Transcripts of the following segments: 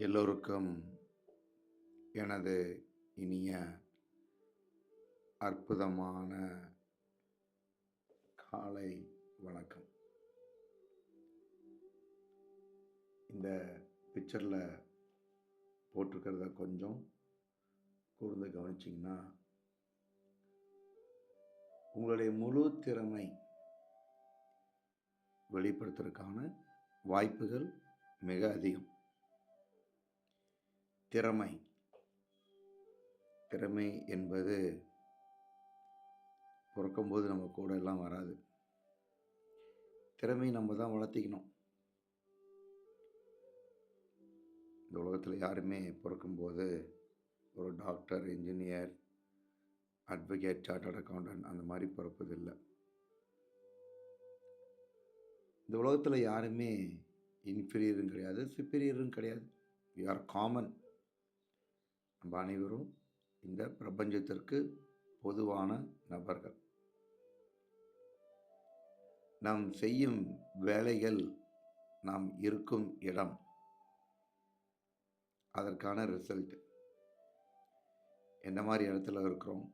எல்லோருக்கும் எனது இனிய அற்புதமான காலை வணக்கம். இந்த பிக்சரில் போட்டிருக்கிறத கொஞ்சம் கூர்ந்து கவனிச்சிங்கன்னா உங்களுடைய முழு திறமை வெளிப்படுத்துறதுக்கான வாய்ப்புகள் மிக அதிகம். திறமை. திறமை என்பது பிறக்கும்போது நம்ம கூட எல்லாம் வராது. திறமை நம்ம தான் வளர்த்திக்கணும். இந்த உலகத்தில் யாருமே பிறக்கும்போது ஒரு doctor engineer advocate chartered accountant அந்த மாதிரி பிறப்பதில்லை. இந்த உலகத்தில் யாருமே இன்ஃபீரியரும் கிடையாது சுப்பீரியரும் கிடையாது. வி ஆர் காமன் நம்ம அனைவரும் இந்த பிரபஞ்சத்திற்கு பொதுவான நபர்கள். நாம் செய்யும் வேலைகள் நாம் இருக்கும் இடம். அதற்கான ரிசல்ட் எந்த மாதிரி இடத்துல இருக்கிறோம்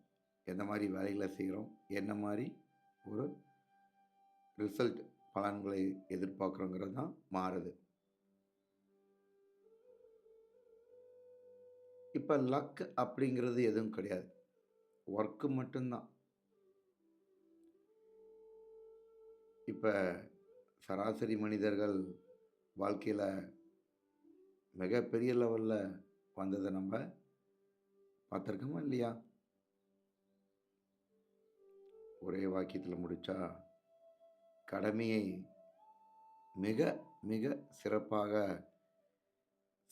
எந்த மாதிரி வேலைகளை செய்கிறோம் என்ன மாதிரி ஒரு ரிசல்ட் பலன்களை எதிர்பார்க்குறோங்கிறது தான் மாறுது. இப்போ லக் அப்படிங்கிறது எதுவும் கிடையாது. ஒர்க்கு மட்டும்தான். இப்போ சராசரி மனிதர்கள் வாழ்க்கையில் மிகப்பெரிய லெவலில் வந்ததை நம்ம பார்த்துருக்கோமா இல்லையா? ஒரே வாக்கியத்தில் முடித்தா கடமையை மிக மிக சிறப்பாக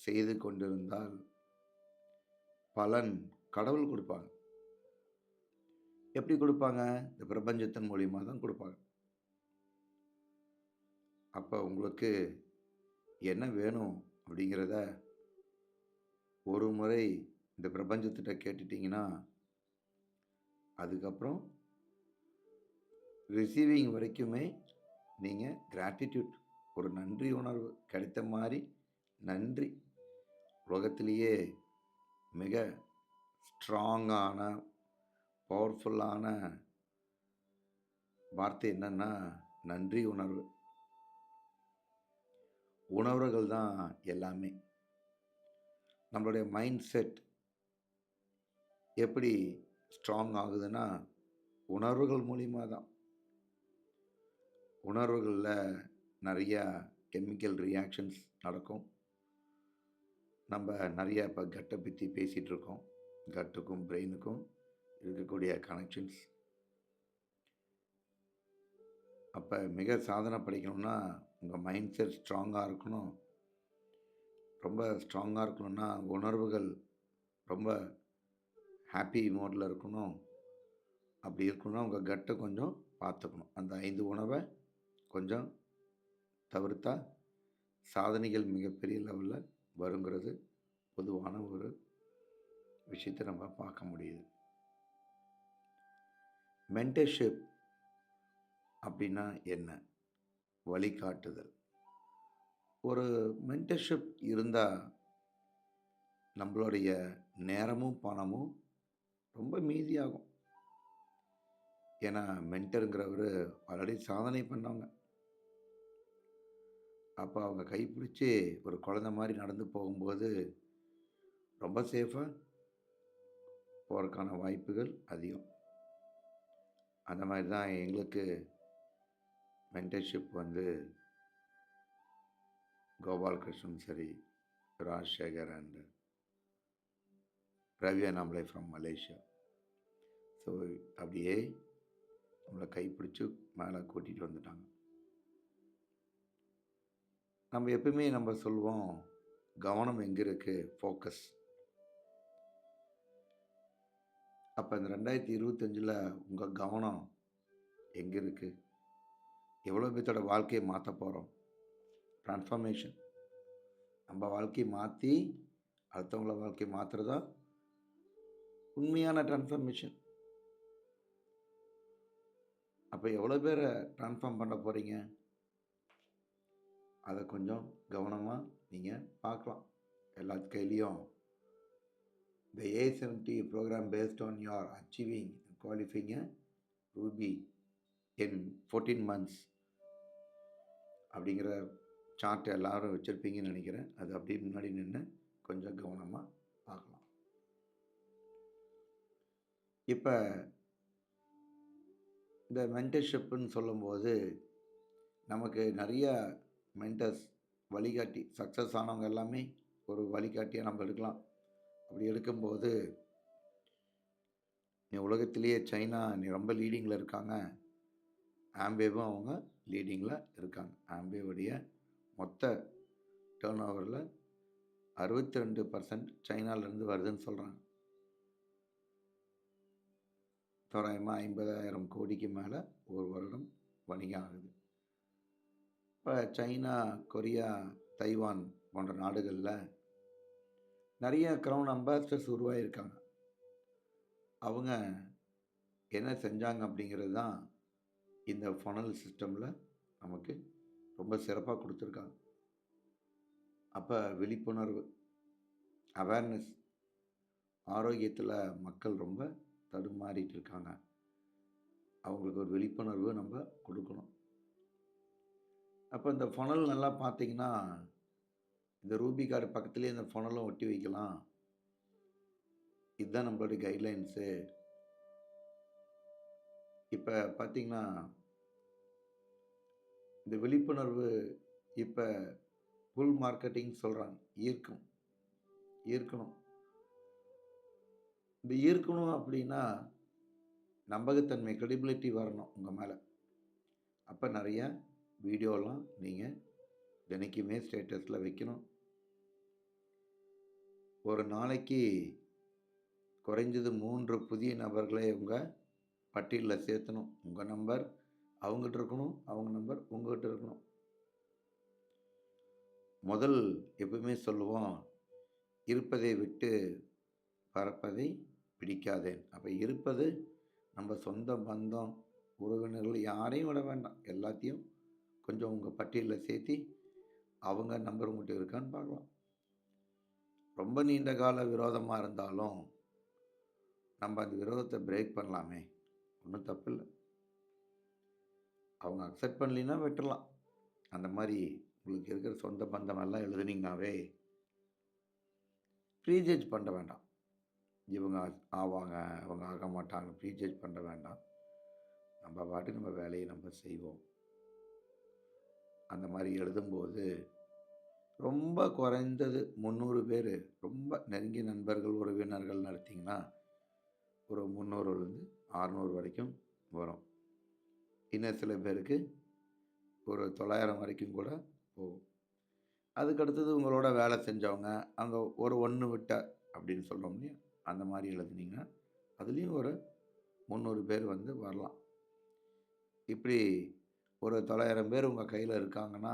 செய்து கொண்டிருந்தால் பலன் கடவுள் கொடுப்பாங்க. எப்படி கொடுப்பாங்க? இந்த பிரபஞ்சத்தின் மூலியமாக தான் கொடுப்பாங்க. அப்போ உங்களுக்கு என்ன வேணும் அப்படிங்கிறத ஒரு முறை இந்த பிரபஞ்சத்திட்ட கேட்டுட்டிங்கன்னா அதுக்கப்புறம் ரிசீவிங் வரைக்குமே நீங்கள் கிராட்டிடியூட் ஒரு நன்றி உணர்வு கிடைத்த மாதிரி நன்றி உலகத்திலேயே மிக ஸ்ட்ராங்கான பவர்ஃபுல்லான வார்த்தை என்னென்னா நன்றி உணர்வு. உணர்வுகள் தான் எல்லாமே. நம்மளுடைய மைண்ட் செட் எப்படி ஸ்ட்ராங் ஆகுதுன்னா உணர்வுகள் மூலிமா தான். உணர்வுகளில் நிறையா கெமிக்கல் ரியாக்ஷன்ஸ் நடக்கும். நம்ம நிறைய இப்போ கட்டை பற்றி பேசிகிட்டு இருக்கோம். கட்டுக்கும் பிரெயினுக்கும் இருக்கக்கூடிய கனெக்ஷன்ஸ் அப்போ மிக சாதனை படிக்கணும்னா உங்கள் மைண்ட் செட் ஸ்ட்ராங்காக இருக்கணும். ரொம்ப ஸ்ட்ராங்காக இருக்கணும்னா உணர்வுகள் ரொம்ப ஹாப்பி மோடில் இருக்கணும். அப்படி இருக்கணும்னா உங்கள் கட்டை கொஞ்சம் பார்த்துக்கணும். அந்த ஐந்து உணவை கொஞ்சம் தவிர்த்தா சாதனைகள் மிகப்பெரிய லெவலில் வருங்கிறது பொதுவான ஒரு விஷயத்தை நம்ம பார்க்க முடியுது. மென்டர்ஷிப் அப்படின்னா என்ன? வழிகாட்டுதல். ஒரு மென்டர்ஷிப் இருந்தால் நம்மளுடைய நேரமும் பணமும் ரொம்ப மீதியாகும். ஏன்னா மென்டருங்கிறவர் ஆல்ரெடி சாதனை பண்ணவங்க. அப்போ அவங்க கைப்பிடிச்சி ஒரு குழந்த மாதிரி நடந்து போகும்போது ரொம்ப சேஃபாக போகிறதுக்கான வாய்ப்புகள் அதிகம். அந்த மாதிரி தான் எங்களுக்கு மென்டர்ஷிப் வந்து கோபாலகிருஷ்ணன் சரி Rajasekar and Ravi Annamalai from Malaysia. So அப்படியே நம்மளை கைப்பிடிச்சி மேலே கூட்டிகிட்டு வந்துட்டாங்க. நம்ம எப்பவுமே நம்ம சொல்லுவோம் கவனம் எங்கே இருக்குது ஃபோக்கஸ் அப்போ இந்த ரெண்டாயிரத்தி இருபத்தஞ்சில் உங்கள் கவனம் எங்கே இருக்குது எவ்வளோ பேர்த்தோட வாழ்க்கையை மாற்ற போகிறோம் ட்ரான்ஸ்ஃபார்மேஷன் நம்ம வாழ்க்கையை மாற்றி அடுத்தவங்கள வாழ்க்கையை மாற்றுறதா உண்மையான ட்ரான்ஸ்ஃபர்மேஷன் அப்போ எவ்வளோ பேரை ட்ரான்ஸ்ஃபார்ம் பண்ண போகிறீங்க அதை கொஞ்சம் கவனமாக நீங்கள் பார்க்கலாம். எல்லாத்து கையிலையும். The A70 program based on your achieving qualifying a Ruby in 14 months. அப்படிங்கிற சார்ட் எல்லாரும் வச்சுருப்பீங்கன்னு நினைக்கிறேன். அது அப்படியே முன்னாடி நின்று கொஞ்சம் கவனமாக பார்க்கலாம். இப்போ இந்த மென்டர்ஷிப்புன்னு சொல்லும்போது நமக்கு நிறைய மென்டர்ஸ் வழிகாட்டி சக்ஸஸ் ஆனவங்க எல்லாமே ஒரு வழிகாட்டியாக நம்ம எடுக்கலாம். அப்படி எடுக்கும்போது நீ உலகத்திலேயே சைனா நீ ரொம்ப லீடிங்கில் இருக்காங்க. ஆம்பேவும் அவங்க லீடிங்கில் இருக்காங்க. ஆம்பேவுடைய மொத்த டேர்ன் ஓவரில் அறுபத்தி ரெண்டு பர்சன்ட் சைனாலேருந்து வருதுன்னு சொல்கிறாங்க தோராயமாக ஐம்பதாயிரம் கோடிக்கு மேலே ஒரு வருடம் வணிகம் ஆகுது. இப்போ சைனா கொரியா தைவான் போன்ற நாடுகளில் நிறைய க்ரௌன் அம்பாசிடர்ஸ் உருவாகியிருக்காங்க அவங்க என்ன செஞ்சாங்க அப்படிங்கிறது தான் இந்த ஃபனல் சிஸ்டமில் நமக்கு ரொம்ப சிறப்பாக கொடுத்துருக்காங்க. அப்போ விழிப்புணர்வு அவேர்னஸ் ஆரோக்கியத்தில் மக்கள் ரொம்ப தடுமாறிட்டு இருக்காங்க. அவங்களுக்கு ஒரு விழிப்புணர்வு நம்ம கொடுக்கணும். அப்போ இந்த ஃபனல் நல்லா பார்த்தீங்கன்னா இந்த ரூபி கார்டு பக்கத்துலேயே இந்த ஃபனலும் ஒட்டி வைக்கலாம். இதுதான் நம்மளுடைய கைட்லைன்ஸு இப்போ பார்த்தீங்கன்னா இந்த விழிப்புணர்வு இப்போ புல் மார்க்கெட்டிங் சொல்கிறாங்க ஈர்க்கும். ஈர்க்கணும். இந்த ஈர்க்கணும் அப்படின்னா நம்பகத்தன்மை credibility வரணும் உங்கள் மேலே. அப்போ நிறைய வீடியோலாம் நீங்கள் தினைக்குமே ஸ்டேட்டஸில் வைக்கணும். ஒரு நாளைக்கு குறைஞ்சது மூன்று புதிய நபர்களை உங்கள் பட்டியலில் சேர்த்தணும். உங்கள் நம்பர் அவங்ககிட்ட இருக்கணும் அவங்க நம்பர் உங்ககிட்ட இருக்கணும். முதல் எப்பவுமே சொல்லுவோம் இருப்பதை விட்டு பறப்பதை பிடிக்காதேன். அப்போ இருப்பது நம்ம சொந்த பந்தம் உறவினர்கள் யாரையும் விட வேண்டாம். எல்லாத்தையும் கொஞ்சம் உங்கள் பட்டியலில் சேர்த்தி அவங்க நம்பர் உங்கள்கிட்ட இருக்கான்னு பார்க்கலாம். ரொம்ப நீண்ட கால விரோதமாக இருந்தாலும் நம்ம அந்த விரோதத்தை பிரேக் பண்ணலாமே. ஒன்றும் தப்பு இல்லை. அவங்க அக்செப்ட் பண்ணலின்னா வெட்டலாம் அந்த மாதிரி உங்களுக்கு இருக்கிற சொந்த பந்தமெல்லாம் எழுதுனீங்கனாவே ப்ரீஜேஜ் பண்ண வேண்டாம். இவங்க ஆவாங்க அவங்க ஆக மாட்டாங்க ப்ரீஜேஜ் பண்ண வேண்டாம். நம்ம பாட்டு நம்ம வேலையை நம்ம செய்வோம். அந்த மாதிரி எழுதும்போது ரொம்ப குறைந்தது முந்நூறு பேர் ரொம்ப நெருங்கிய நண்பர்கள் உறவினர்கள் நடத்திங்கன்னா ஒரு முந்நூறுலேருந்து ஆறுநூறு வரைக்கும் வரும். இன்னும் சில பேருக்கு ஒரு தொள்ளாயிரம் வரைக்கும் கூட போகும். அதுக்கடுத்தது உங்களோட வேலை செஞ்சவங்க அங்கே ஒரு ஒன்று விட்ட அப்படின்னு சொல்கிறோம் இல்லையா அந்த மாதிரி எழுதுனீங்கன்னா அதுலேயும் ஒரு முந்நூறு பேர் வந்து வரலாம். இப்படி ஒரு தொள்ளாயிரம் பேர் உங்கள் கையில் இருக்காங்கன்னா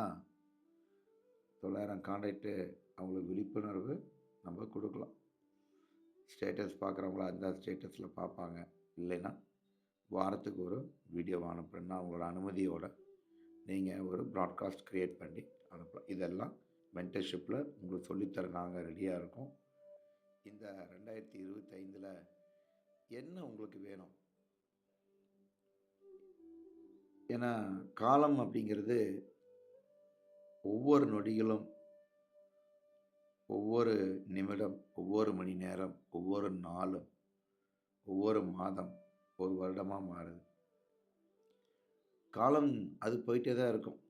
தொள்ளாயிரம் கான்டாக்டு அவங்களுக்கு விழிப்புணர்வு நம்ம கொடுக்கலாம். ஸ்டேட்டஸ் பார்க்குறவங்களா அந்த ஸ்டேட்டஸில் பார்ப்பாங்க. இல்லைன்னா வாரத்துக்கு ஒரு வீடியோ அனுப்புறேன்னா அவங்களோட அனுமதியோட நீங்கள் ஒரு ப்ராட்காஸ்ட் க்ரியேட் பண்ணி அனுப்பலாம். இதெல்லாம் மென்டர்ஷிப்பில் உங்களுக்கு சொல்லித்தர நாங்கள் ரெடியாக இருக்கோம். இந்த ரெண்டாயிரத்தி இருபத்தைந்தில் என்ன உங்களுக்கு வேணும்? ஏன்னா காலம் அப்படிங்கிறது ஒவ்வொரு நொடிகளும் ஒவ்வொரு நிமிடம் ஒவ்வொரு மணி நேரம் ஒவ்வொரு நாளும் ஒவ்வொரு மாதம் ஒரு வருடமாக மாறுது. காலம் அது போயிட்டே தான் இருக்கும்.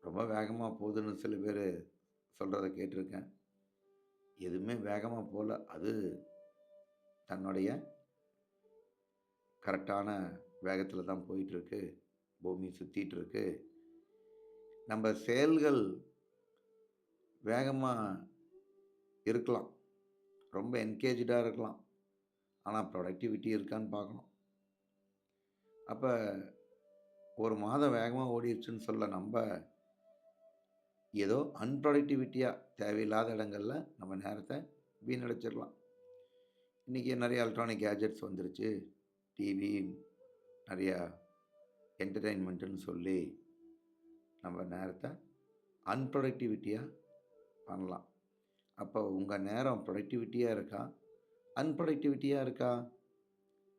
ரொம்ப வேகமாக போகுதுன்னு சில பேர் சொல்கிறத கேட்டிருக்கேன். எதுவுமே வேகமாக போகல. அது தன்னுடைய கரெக்டான வேகத்தில் தான் போயிட்டுருக்கு. பூமி சுற்றிட்டுருக்கு நம்ம செயல்கள் வேகமாக இருக்கலாம். ரொம்ப என்கேஜாக இருக்கலாம். ஆனால் ப்ரொடக்டிவிட்டி இருக்கான்னு பார்க்கணும். அப்போ ஒரு மாதம் வேகமாக ஓடிடுச்சுன்னு சொல்ல நம்ம ஏதோ அன்ப்ரொடக்டிவிட்டியாக தேவையில்லாத இடங்களில் நம்ம நேரத்தை வீணடிச்சிடலாம். இன்றைக்கி நிறைய எலக்ட்ரானிக் கேஜெட்ஸ் வந்துருச்சு. டிவி நிறையா என்டர்டெயின்மெண்ட்டுன்னு சொல்லி நம்ம நேரத்தை அன்ப்ரொடக்டிவிட்டியாக பண்ணலாம். அப்போ உங்கள் நேரம் ப்ரொடக்டிவிட்டியாக இருக்கா? அன்ப்ரொடக்டிவிட்டியாக இருக்கா?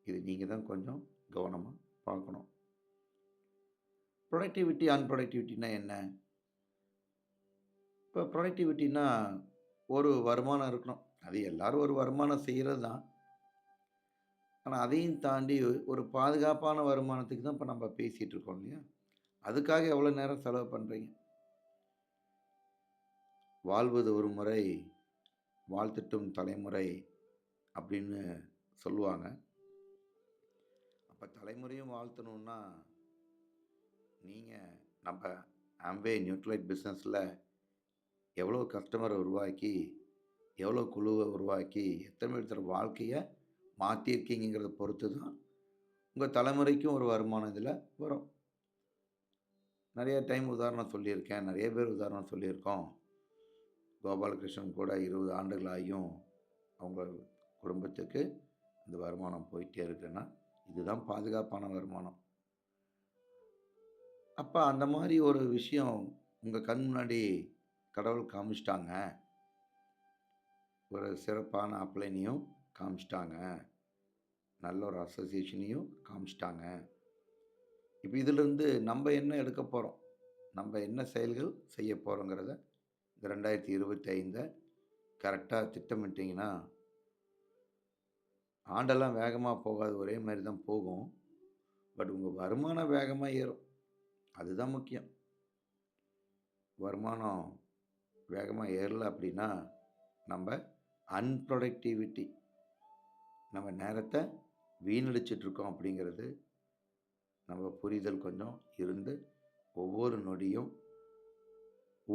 இது நீங்கள் தான் கொஞ்சம் கவனமாக பார்க்கணும். ப்ரொடக்டிவிட்டி அன்ப்ரொடக்டிவிட்டினா என்ன? இப்போ ப்ரொடக்டிவிட்டினா ஒரு வருமானம் இருக்கணும். அது எல்லாரும் ஒரு வருமானம் செய்கிறது தான் ஆனால் அதையும் தாண்டி ஒரு பாதுகாப்பான வருமானத்துக்கு தான் இப்போ நம்ம பேசிகிட்டு இருக்கோம் இல்லையா? அதுக்காக எவ்வளோ நேரம் செலவு பண்ணுறீங்க வாழ்வது ஒரு முறை வாழ்த்திட்டும் தலைமுறை அப்படின்னு சொல்லுவாங்க. அப்போ தலைமுறையும் வாழ்த்தணுன்னா நீங்கள் நம்ம ஆம்பே நியூட்ரலைட் பிஸ்னஸில் எவ்வளோ கஸ்டமரை உருவாக்கி எவ்வளோ குழுவை உருவாக்கி எத்தனை பேர் வாழ்க்கையை மாற்றிருக்கீங்கிறத பொறுத்து தான் உங்கள் தலைமுறைக்கும் ஒரு வருமானம் இதில் வரும். நிறைய டைம் உதாரணம் சொல்லியிருக்கேன். நிறைய பேர் உதாரணம் சொல்லியிருக்கோம். கோபாலகிருஷ்ணன் கூட இருபது ஆண்டுகள் ஆகியும் அவங்க குடும்பத்துக்கு இந்த வருமானம் போயிட்டே இருக்குன்னா இதுதான் பாதுகாப்பான வருமானம். அப்போ அந்த மாதிரி ஒரு விஷயம் உங்கள் கண் முன்னாடி கடவுள் காமிச்சிட்டாங்க. ஒரு சிறப்பான அப்ளைனையும் காமிச்சிட்டாங்க. நல்ல ஒரு அசோசியேஷனையும் காமிச்சிட்டாங்க. இப்போ இதிலிருந்து நம்ம என்ன எடுக்க போகிறோம் நம்ம என்ன செயல்கள் செய்ய போகிறோங்கிறத இந்த ரெண்டாயிரத்தி இருபத்தி ஐந்தை கரெக்டாக திட்டமிட்டிங்கன்னா ஆண்டெல்லாம் வேகமாக போகாது ஒரே மாதிரி தான் போகும். பட் உங்கள் வருமானம் வேகமாக ஏறும். அதுதான் முக்கியம். வருமானம் வேகமாக ஏறல அப்படின்னா நம்ம அன்ப்ரொடக்டிவிட்டி நம்ம நேரத்தை வீணடிச்சிட்ருக்கோம் அப்படிங்கிறது நம்ம புரிதல் கொஞ்சம் இருந்து ஒவ்வொரு நொடியும்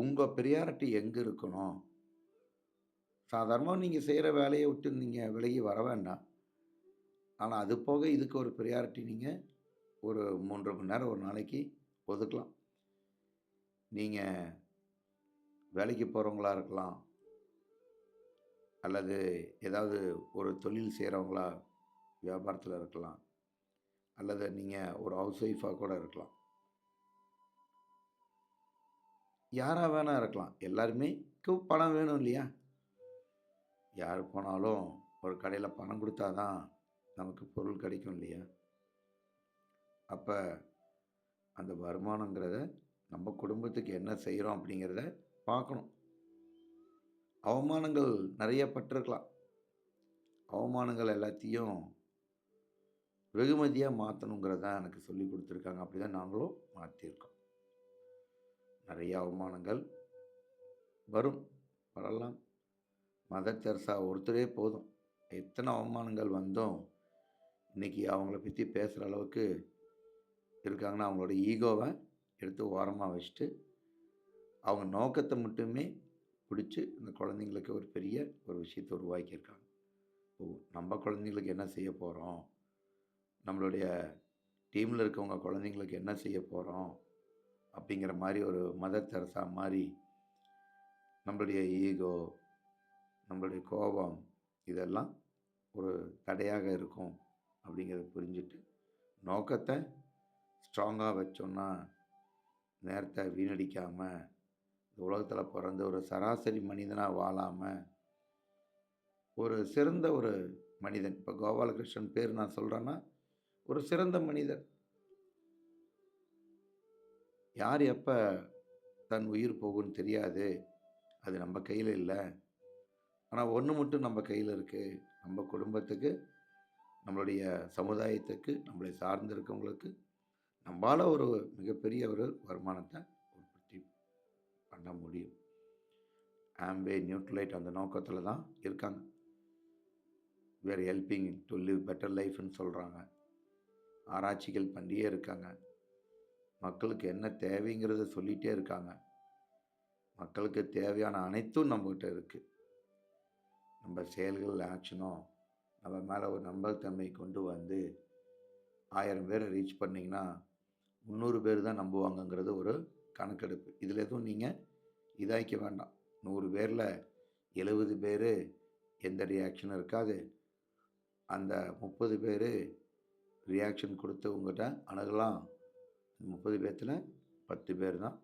உங்கள் ப்ரியாரிட்டி எங்கே இருக்கணும்? சாதாரணமாக நீங்கள் செய்கிற வேலையை விட்டு நீங்கள் விலகி வர வேண்டாம். ஆனால் அது போக இதுக்கு ஒரு ப்ரியாரிட்டி நீங்கள் ஒரு மூன்று மணி நேரம் ஒரு நாளைக்கு ஒதுக்கலாம். நீங்கள் வேலைக்கு போகிறவங்களா இருக்கலாம் அல்லது ஏதாவது ஒரு தொழில் செய்கிறவங்களா வியாபாரத்தில் இருக்கலாம். அல்லது நீங்கள் ஒரு ஹவுஸ் ஒய்ஃபாக கூட இருக்கலாம். யாராக வேணால் இருக்கலாம். எல்லாருமே பணம் வேணும் இல்லையா? யார் போனாலும் ஒரு கடையில் பணம் கொடுத்தா தான் நமக்கு பொருள் கிடைக்கும் இல்லையா? அப்போ அந்த வருமானங்கிறத நம்ம குடும்பத்துக்கு என்ன செய்கிறோம் அப்படிங்கிறத பார்க்கணும். அவமானங்கள் நிறைய பட்டிருக்கலாம். அவமானங்கள் எல்லாத்தையும் வெகுமதியாக மாற்றணுங்கிறத எனக்கு சொல்லி கொடுத்துருக்காங்க. அப்படி தான் நாங்களும் மாற்றியிருக்கோம் நிறைய அவமானங்கள் வரும் வரலாம். மதர் தெரசா ஒருத்தரே போதும். எத்தனை அவமானங்கள் வந்தோம் இன்றைக்கி அவங்கள பற்றி பேசுகிற அளவுக்கு இருக்காங்கன்னா அவங்களோட ஈகோவை எடுத்து ஓரமாக வச்சுட்டு அவங்க நோக்கத்தை மட்டுமே பிடிச்சி இந்த குழந்தைங்களுக்கு ஒரு பெரிய ஒரு விஷயத்தை உருவாக்கியிருக்காங்க. ஓ நம்ம குழந்தைங்களுக்கு என்ன செய்ய போகிறோம் நம்மளுடைய டீமில் இருக்கவங்க குழந்தைங்களுக்கு என்ன செய்ய போகிறோம் அப்படிங்கிற மாதிரி ஒரு மதர் தெரசா மாதிரி நம்மளுடைய ஈகோ நம்மளுடைய கோபம் இதெல்லாம் ஒரு தடையாக இருக்கும் அப்படிங்கிறத புரிஞ்சுட்டு நோக்கத்தை ஸ்ட்ராங்காக வச்சோன்னா நேரத்தை வீணடிக்காமல் இந்த உலகத்தில் பிறந்த ஒரு சராசரி மனிதனாக வாழாமல் ஒரு சிறந்த ஒரு மனிதன் இப்போ கோபாலகிருஷ்ணன் பேர் நான் சொல்கிறேன்னா ஒரு சிறந்த மனிதர் யார் எப்போ தன் உயிர் போகும்னு தெரியாது. அது நம்ம கையில் இல்லை. ஆனால் ஒன்று மட்டும் நம்ம கையில் இருக்குது நம்ம குடும்பத்துக்கு நம்மளுடைய சமுதாயத்துக்கு நம்மளை சார்ந்திருக்கவங்களுக்கு நம்மளால் ஒரு மிகப்பெரிய ஒரு வருமானத்தை பண்ண முடியும். ஆம்பே நியூட்ரலைட் அந்த நோக்கத்தில் தான் இருக்காங்க. Where helping to live better லைஃப்னு சொல்கிறாங்க ஆராய்ச்சிகள் பண்ணியே இருக்காங்க. மக்களுக்கு என்ன தேவைங்கிறத சொல்லிகிட்டே இருக்காங்க. மக்களுக்கு தேவையான அனைத்தும் நம்மக்கிட்ட இருக்குது நம்ம செயல்கள் ஆக்ஷனும் நம்ம மேலே ஒரு நம்பகத்தன்மை கொண்டு வந்து ஆயிரம் பேரை ரீச் பண்ணிங்கன்னா முந்நூறு பேர் தான் நம்புவாங்கங்கிறது ஒரு கணக்கெடுப்பு. இதில் எதுவும் நீங்கள் இதாய்க்க வேண்டாம். நூறு பேரில் எழுபது பேர் எந்த ரியாக்ஷனும் இருக்காது. அந்த முப்பது பேர் ரியாக்ஷன் கொடுத்து உங்கள்கிட்ட அணுகலாம். முப்பது பேர்த்தில் பத்து பேர் தான்.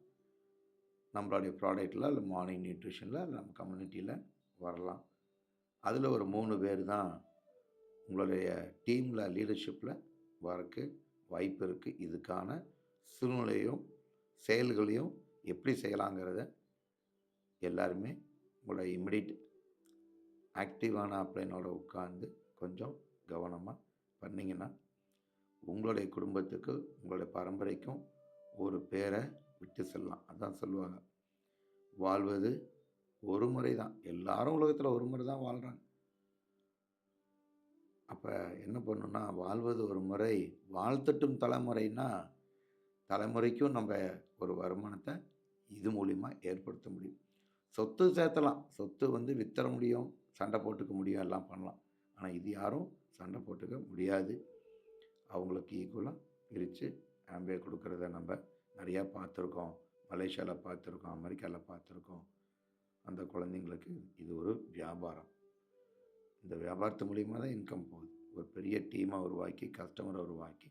நம்மளுடைய ப்ராடக்டில் இல்லை மார்னிங் நியூட்ரிஷனில் இல்லை நம்ம கம்யூனிட்டியில் வரலாம். அதில் ஒரு மூணு பேர் தான் உங்களுடைய டீமில் லீடர்ஷிப்பில் வரக்கு வாய்ப்பு இருக்குது இதுக்கான சூழ்நிலையும் செயல்களையும் எப்படி செய்யலாங்கிறத எல்லாருமே உங்களோட இமிடியட் ஆக்டிவான அப்ளைனோட உட்காந்து கொஞ்சம் கவனமாக பண்ணிங்கன்னா உங்களுடைய குடும்பத்துக்கு உங்களுடைய பரம்பரைக்கும் ஒரு பேரை விட்டு செல்லலாம். அதான் சொல்லுவாங்க. வாழ்வது ஒரு முறை தான் எல்லாரும் உலகத்தில் ஒரு முறை தான் வாழ்கிறாங்க அப்போ என்ன பண்ணணும்னா வாழ்வது ஒரு முறை வாழ்த்தட்டும் தலைமுறைன்னா தலைமுறைக்கும் நம்ம ஒரு வருமானத்தை இது மூலிமா ஏற்படுத்த முடியும். சொத்து சேர்த்தலாம். சொத்து வந்து வித்தர முடியும் சண்டை போட்டுக்க முடியும் எல்லாம் பண்ணலாம். ஆனால் இது யாரும் சண்டை போட்டுக்க முடியாது. அவங்களுக்கு ஈக்குவலாக பிரித்து ஆம்பே கொடுக்குறத நம்ம நிறையா பார்த்துருக்கோம். மலேசியாவில் பார்த்துருக்கோம் அமெரிக்காவில் பார்த்துருக்கோம். அந்த குழந்தைங்களுக்கு இது ஒரு வியாபாரம். இந்த வியாபாரத்து மூலிமா தான் இன்கம் போகுது. ஒரு பெரிய டீமை உருவாக்கி கஸ்டமரை உருவாக்கி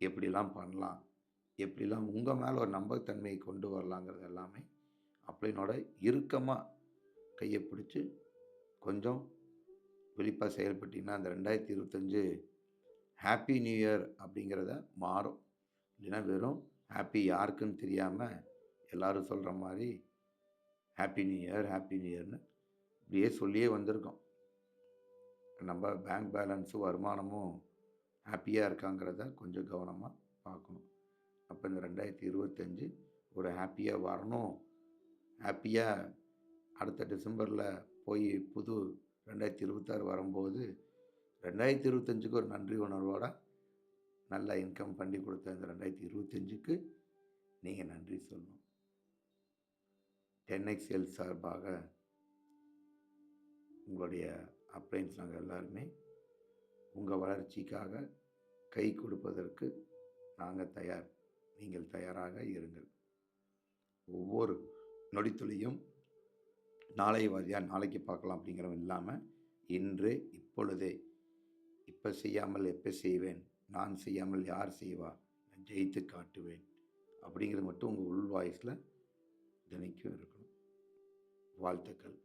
எப்படிலாம் பண்ணலாம்? எப்படிலாம் உங்கள் மேலே ஒரு நம்பகத்தன்மையை கொண்டு வரலாங்கிறது எல்லாமே அப்படின்னோட இறுக்கமாக கையை பிடிச்சி கொஞ்சம் விழிப்பாக செயல்பட்டிங்கன்னா அந்த ரெண்டாயிரத்தி இருபத்தஞ்சு ஹாப்பி நியூ இயர் அப்படிங்கிறத மாறும். இல்லைன்னா வெறும் ஹாப்பி யாருக்குன்னு தெரியாமல் எல்லோரும் சொல்கிற மாதிரி happy new year happy new இயர்னு இப்படியே சொல்லியே வந்திருக்கோம். நம்ம பேங்க் பேலன்ஸும் வருமானமும் ஹாப்பியாக இருக்காங்கிறத கொஞ்சம் கவனமாக பார்க்கணும். அப்போ இந்த ரெண்டாயிரத்தி இருபத்தஞ்சு ஒரு ஹாப்பியாக வரணும் ஹாப்பியாக அடுத்த டிசம்பரில் போய் புது ரெண்டாயிரத்தி இருபத்தாறு வரும்போது ரெண்டாயிரத்தி இருபத்தஞ்சுக்கு ஒரு நன்றி உணர்வோட நல்லா இன்கம் பண்ணி கொடுத்த இந்த ரெண்டாயிரத்தி இருபத்தஞ்சுக்கு நீங்கள் நன்றி சொல்லணும். டென் எக்ஸ்எல் சார்பாக உங்களுடைய அப்ளைன்ஸ் நாங்கள் எல்லாருமே உங்கள் வளர்ச்சிக்காக கை கொடுப்பதற்கு நாங்கள் தயார் நீங்கள் தயாராக இருங்கள். ஒவ்வொரு நொடித்துளியும் நாளை வாதியா நாளைக்கு பார்க்கலாம் அப்படிங்கிறவன் இல்லாமல் இன்று இப்பொழுதே இப்போ செய்யாமல் எப்போ செய்வேன் நான் செய்யாமல் யார் செய்வா நான் ஜெயித்து காட்டுவேன் அப்படிங்கிறது மட்டும் உங்கள் உள் வாய்ஸில் தினைக்கும் இருக்கணும். வாழ்த்துக்கள்.